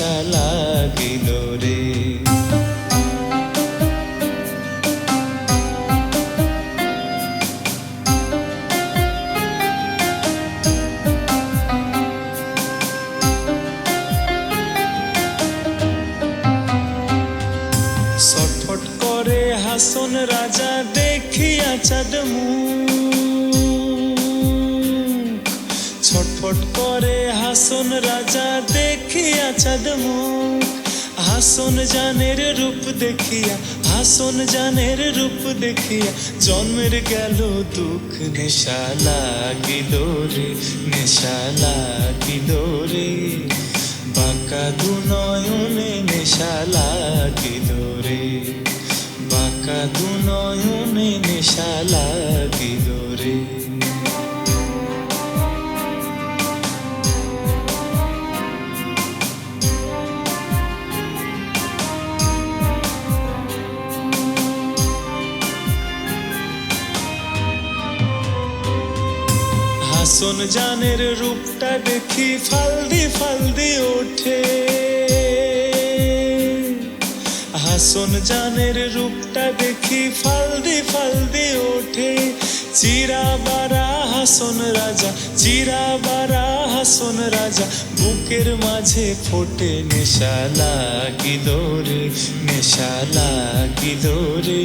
নেশা লাগিল রে ছটফট করে হাসন রাজা দেখিয়া চাঁদ মুখ। ছটফট করে হাসন রাজা দেখিয়া চাঁদ। হাসন জানের রূপ দেখিয়া, হাসন জানের রূপ দেখিয়া জন্মের গেল দুঃখ, নেশা লাগিল রে, নেশা লাগিল রে বাঁকা দু নয়নে নেশা লাগিল রে, বাঁকা দু নয়নে নেশা লাগিল হাসন জানের রূপটা দেখি ফালদি ফালদি ওঠে। হাসন জানের রূপটা দেখি ফালদি ফালদি ওঠে। চিরা বারা হাসন রাজা, চিরা বারা হাসন রাজা, বুকের মাঝে ফোটে নেশা লাগিল রে নেশা লাগিল রে